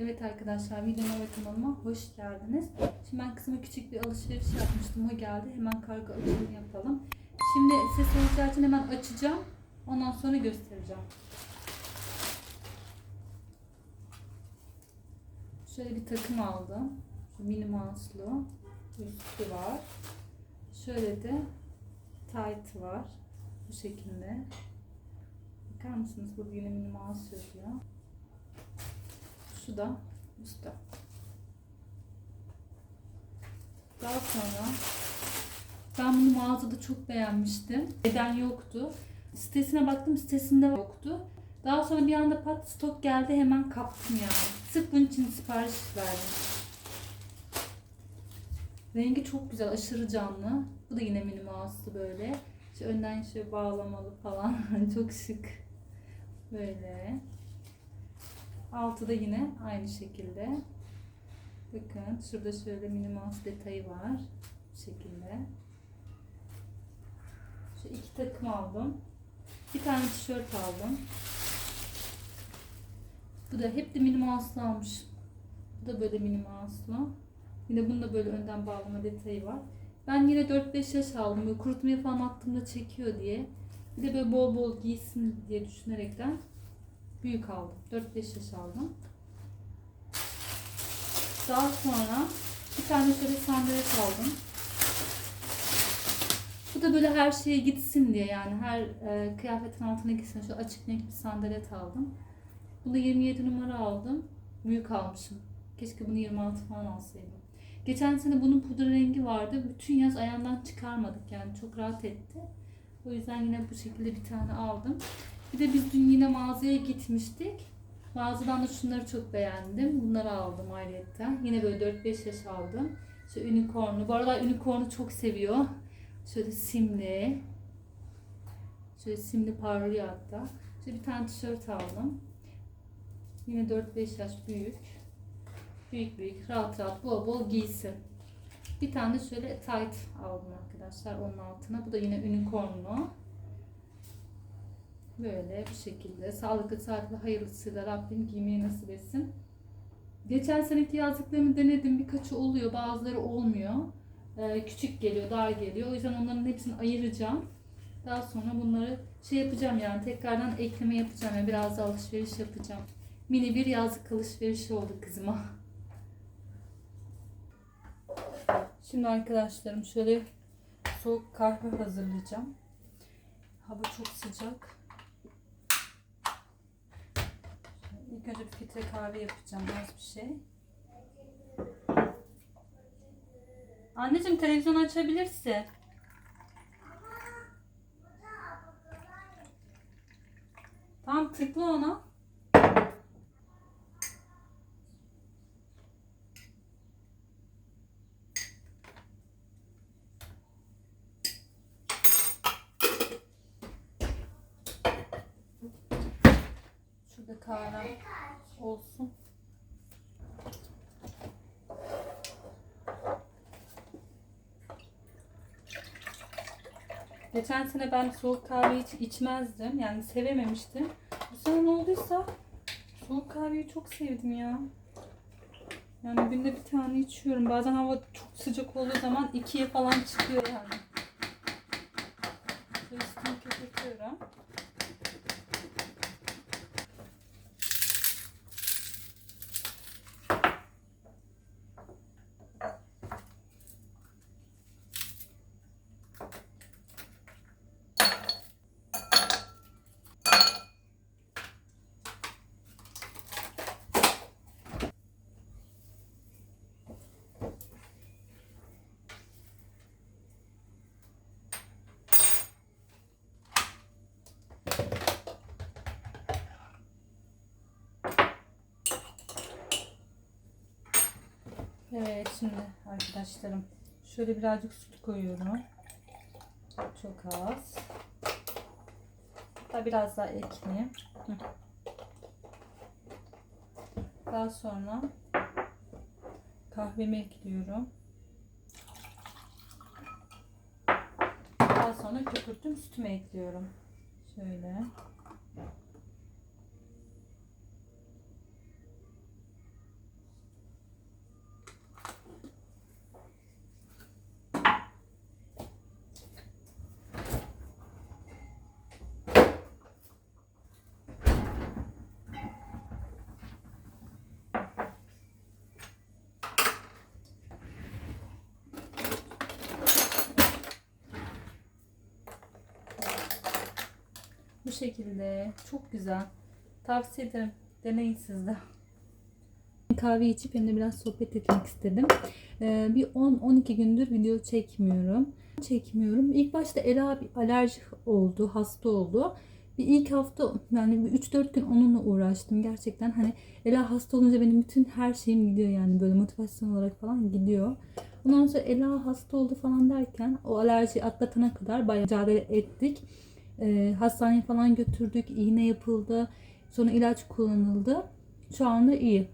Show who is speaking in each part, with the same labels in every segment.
Speaker 1: Evet arkadaşlar videoma ve kanalıma hoş geldiniz. Şimdi ben kızıma küçük bir alışveriş yapmıştım. O geldi. Hemen kargo açılımı yapalım. Şimdi ses olacağı için hemen açacağım. Ondan sonra göstereceğim. Şöyle bir takım aldım. Şu mini mouse'lu. Üstü var. Şöyle de tight var. Bu şekilde. Bakar mısınız? Bu yine mini mouse yazıyor. Şu da üstte. Daha sonra ben bunu mağazada çok beğenmiştim. Neden yoktu. Sitesine baktım sitesinde yoktu. Daha sonra bir anda pat stok geldi hemen kaptım yani. Sırf bunun için sipariş verdim. Rengi çok güzel, aşırı canlı. Bu da yine mini mouse'lu böyle. Şu önden şöyle bağlamalı falan. çok şık. Böyle. Altı da yine aynı şekilde. Bakın şurada şöyle mini mouse detayı var. Bu şekilde. Şu iki takım aldım. Bir tane tişört aldım. Bu da hep de mini mouse'lu almış. Bu da böyle mini mouse'lu. Yine bunda böyle önden bağlama detayı var. Ben yine 4-5 yaş aldım. Böyle kurutmaya falan attığımda çekiyor diye. Bir de böyle bol bol giysin diye düşünerekten büyük aldım. 4-5 yaş aldım. Daha sonra bir tane şöyle sandalet aldım. Bu da böyle her şeye gitsin diye yani her e, kıyafetin altına gitsin. Şu açık renk bir sandalet aldım. Bunu 27 numara aldım. Büyük almışım. Keşke bunu 26 falan alsaydım. Geçen sene bunun pudra rengi vardı. Bütün yaz ayağından çıkarmadık yani çok rahat etti. O yüzden yine bu şekilde bir tane aldım. Bir de biz dün yine mağazaya gitmiştik. Mağazadan da şunları çok beğendim. Bunları aldım ayrıyetten. Yine böyle 4-5 yaş aldım. Şu unicorn'u. Bu aralar unicorn'u çok seviyor. Şöyle simli. Şöyle simli parlıyor hatta. Şöyle bir tane tişört aldım. Yine 4-5 yaş büyük. Büyük büyük rahat rahat bol bol giysin. Bir tane şöyle tight aldım arkadaşlar onun altına. Bu da yine unicorn'lu. Böyle bir şekilde sağlıklı sağlıklı hayırlısıyla Rabbim giymeyi nasip etsin. Geçen seneki yazdıklarımı denedim. Birkaçı oluyor bazıları olmuyor. Ee, küçük geliyor dar geliyor. O yüzden onların hepsini ayıracağım. Daha sonra bunları şey yapacağım yani tekrardan ekleme yapacağım. Yani biraz da alışveriş yapacağım. Mini bir yazlık alışverişi oldu kızıma. Şimdi arkadaşlarım şöyle soğuk kahve hazırlayacağım. Hava çok sıcak. İlk önce bir filtre kahve yapacağım az bir şey. Anneciğim televizyon açabilirsin. Tamam tıkla ona. Kahvem olsun. Geçen sene ben soğuk kahve hiç içmezdim. Yani sevememiştim. Bu sene ne olduysa soğuk kahveyi çok sevdim ya. Yani günde bir tane içiyorum. Bazen hava çok sıcak olduğu zaman ikiye falan çıkıyor yani. Evet şimdi arkadaşlarım şöyle birazcık süt koyuyorum. Çok az. Hatta biraz daha ekleyeyim. Daha sonra kahvemi ekliyorum. Daha sonra köpürttüm sütümü ekliyorum. Şöyle. Şekilde. Çok güzel. Tavsiye ederim. Deneyin siz de. Kahve içip hem de biraz sohbet etmek istedim. Ee, bir 10-12 gündür video çekmiyorum. Çekmiyorum. İlk başta Ela bir alerji oldu, hasta oldu. Bir ilk hafta yani bir 3-4 gün onunla uğraştım gerçekten. Hani Ela hasta olunca benim bütün her şeyim gidiyor yani böyle motivasyon olarak falan gidiyor. Ondan sonra Ela hasta oldu falan derken o alerjiyi atlatana kadar bayağı mücadele ettik. Ee, hastaneye falan götürdük, iğne yapıldı. Sonra ilaç kullanıldı. Şu anda iyi.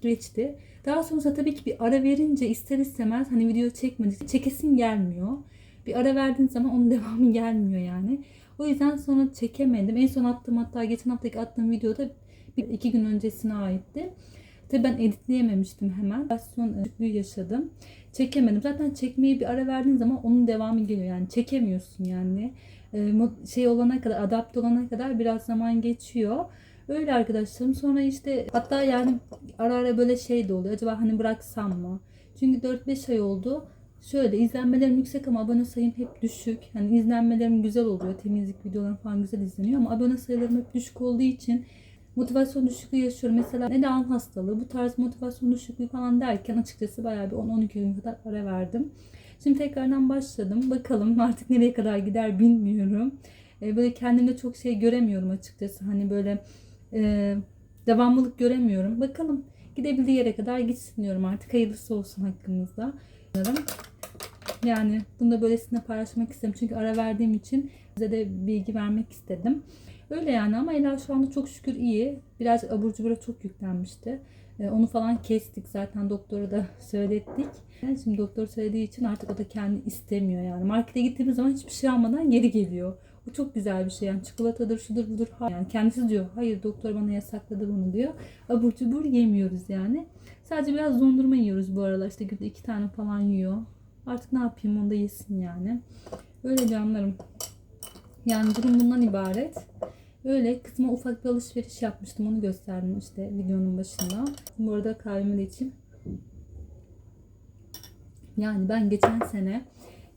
Speaker 1: Geçti. Daha sonra tabii ki bir ara verince ister istemez hani video çekmedik. Çekesin gelmiyor. Bir ara verdiğin zaman onun devamı gelmiyor yani. O yüzden sonra çekemedim. En son attığım hatta geçen haftaki attığım videoda bir iki gün öncesine aitti. Tabii ben editleyememiştim hemen. Versiyon düşüklüğü yaşadım. Çekemedim. Zaten çekmeyi bir ara verdiğin zaman onun devamı geliyor. Yani çekemiyorsun yani. Mo- şey olana kadar, adapte olana kadar biraz zaman geçiyor. Öyle arkadaşlarım. Sonra işte hatta yani ara ara böyle şey de oluyor. Acaba hani bıraksam mı? Çünkü 4-5 ay oldu. Şöyle izlenmelerim yüksek ama abone sayım hep düşük. Hani izlenmelerim güzel oluyor. Temizlik videolarım falan güzel izleniyor ama abone sayılarım hep düşük olduğu için motivasyon düşüklüğü yaşıyorum. Mesela neden hastalığı, bu tarz motivasyon düşüklüğü falan derken açıkçası bayağı bir 10-12 gün kadar ara verdim. Şimdi tekrardan başladım. Bakalım artık nereye kadar gider bilmiyorum. Ee, böyle kendimde çok şey göremiyorum açıkçası. Hani böyle e, devamlılık göremiyorum. Bakalım gidebildiği yere kadar gitsin diyorum artık. Hayırlısı olsun hakkımızda. Yani bunu da böylesine paylaşmak istedim. Çünkü ara verdiğim için size de bilgi vermek istedim. Öyle yani ama Ela şu anda çok şükür iyi. Biraz abur cubura çok yüklenmişti. Ee, onu falan kestik zaten doktora da söylettik. Yani şimdi doktor söylediği için artık o da kendi istemiyor yani. Markete gittiğimiz zaman hiçbir şey almadan geri geliyor. Bu çok güzel bir şey yani çikolatadır şudur budur. Yani kendisi diyor hayır doktor bana yasakladı bunu diyor. Abur cubur yemiyoruz yani. Sadece biraz dondurma yiyoruz bu aralar işte günde iki tane falan yiyor. Artık ne yapayım onu da yesin yani. Öyle canlarım. Yani durum bundan ibaret. Öyle kızıma ufak bir alışveriş yapmıştım. Onu gösterdim işte videonun başında. Bu arada kahvemi de içeyim. Yani ben geçen sene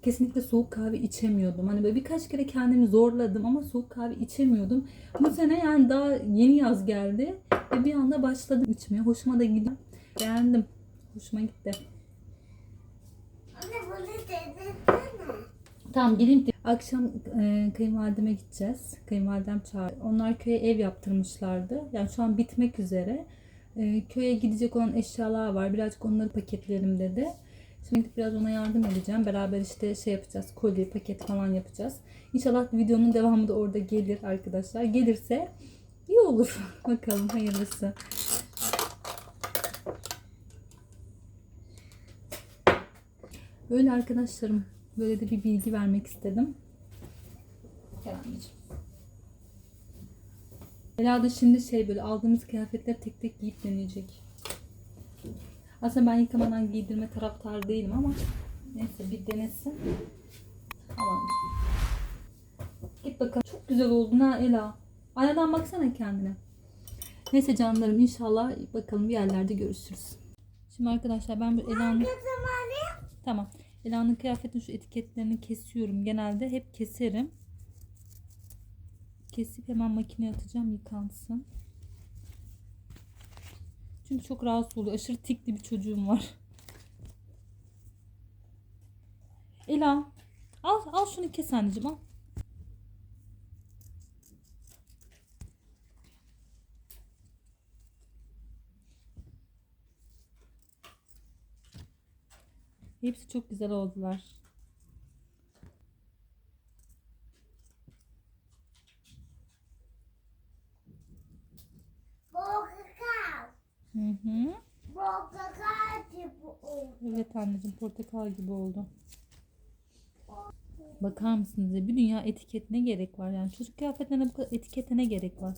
Speaker 1: kesinlikle soğuk kahve içemiyordum. Hani böyle birkaç kere kendimi zorladım ama soğuk kahve içemiyordum. Bu sene yani daha yeni yaz geldi ve bir anda başladım içmeye. Hoşuma da gidiyor. Beğendim. Hoşuma gitti.
Speaker 2: Anne bunu denesene.
Speaker 1: Tamam gelin. Akşam e, kayınvalideme gideceğiz. Kayınvalidem çağır. Onlar köye ev yaptırmışlardı. Yani şu an bitmek üzere. E, köye gidecek olan eşyalar var. Birazcık onları paketleyelim dedi. Şimdi biraz ona yardım edeceğim. Beraber işte şey yapacağız. Kolye, paket falan yapacağız. İnşallah videonun devamı da orada gelir arkadaşlar. Gelirse iyi olur. Bakalım hayırlısı. Böyle arkadaşlarım. Böyle de bir bilgi vermek istedim. Gel anneciğim. Ela da şimdi şey böyle aldığımız kıyafetleri tek tek giyip deneyecek. Aslında ben yıkamadan giydirme taraftarı değilim ama neyse bir denesin. Tamam. Git bakalım. Çok güzel oldun ha Ela. Aynadan baksana kendine. Neyse canlarım inşallah bakalım bir yerlerde görüşürüz. Şimdi arkadaşlar ben bu Ela'nın. Tamam. Ela'nın kıyafetin şu etiketlerini kesiyorum. Genelde hep keserim. Kesip hemen makineye atacağım yıkansın. Çünkü çok rahatsız oluyor. Aşırı tikli bir çocuğum var. Ela al al şunu kes anneciğim al. Hepsi çok güzel oldular.
Speaker 2: Portakal.
Speaker 1: Hı hı.
Speaker 2: Portakal gibi oldu.
Speaker 1: Evet anneciğim portakal gibi oldu. Bakar mısınız bir dünya etiket ne gerek var yani çocuk kıyafetlerine bu kadar etikete ne gerek var?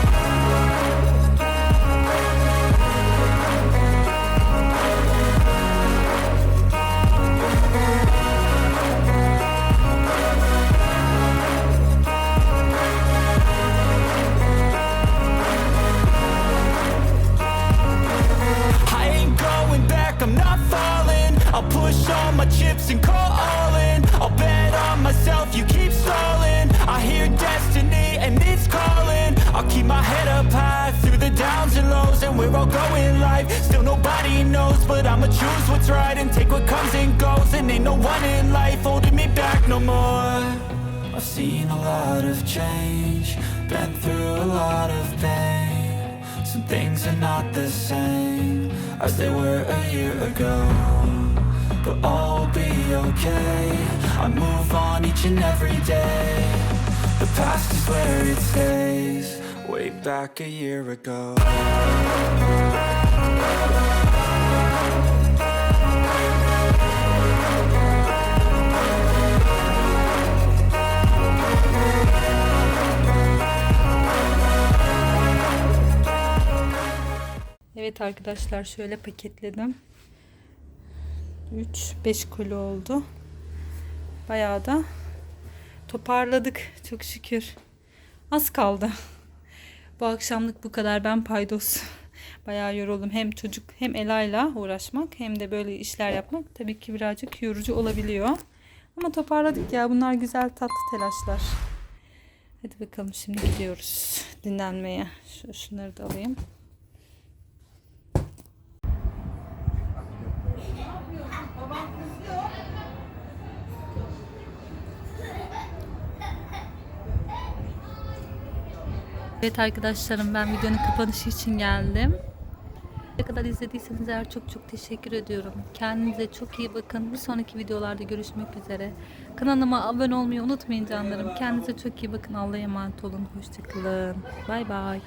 Speaker 3: Head up high through the downs and lows, and we're all going live. Still nobody knows, but I'ma choose what's right and take what comes and goes. And ain't no one in life holding me back no more. I've seen a lot of change, been through a lot of pain. Some things are not the same as they were a year ago. But all will be okay. I move on each and every day. The past is where it stays, way back a year ago.
Speaker 1: Evet arkadaşlar şöyle paketledim. 3 5 kilo oldu. Bayağı da toparladık çok şükür. Az kaldı. Bu akşamlık bu kadar ben paydos. Bayağı yoruldum. Hem çocuk hem Ela'yla uğraşmak hem de böyle işler yapmak tabii ki birazcık yorucu olabiliyor. Ama toparladık ya. Bunlar güzel tatlı telaşlar. Hadi bakalım şimdi gidiyoruz dinlenmeye. Şu, şunları da alayım. Evet arkadaşlarım ben videonun kapanışı için geldim. Ne kadar izlediyseniz eğer çok çok teşekkür ediyorum. Kendinize çok iyi bakın. Bir sonraki videolarda görüşmek üzere. Kanalıma abone olmayı unutmayın canlarım. Kendinize çok iyi bakın. Allah'a emanet olun. Hoşçakalın. Bay bay.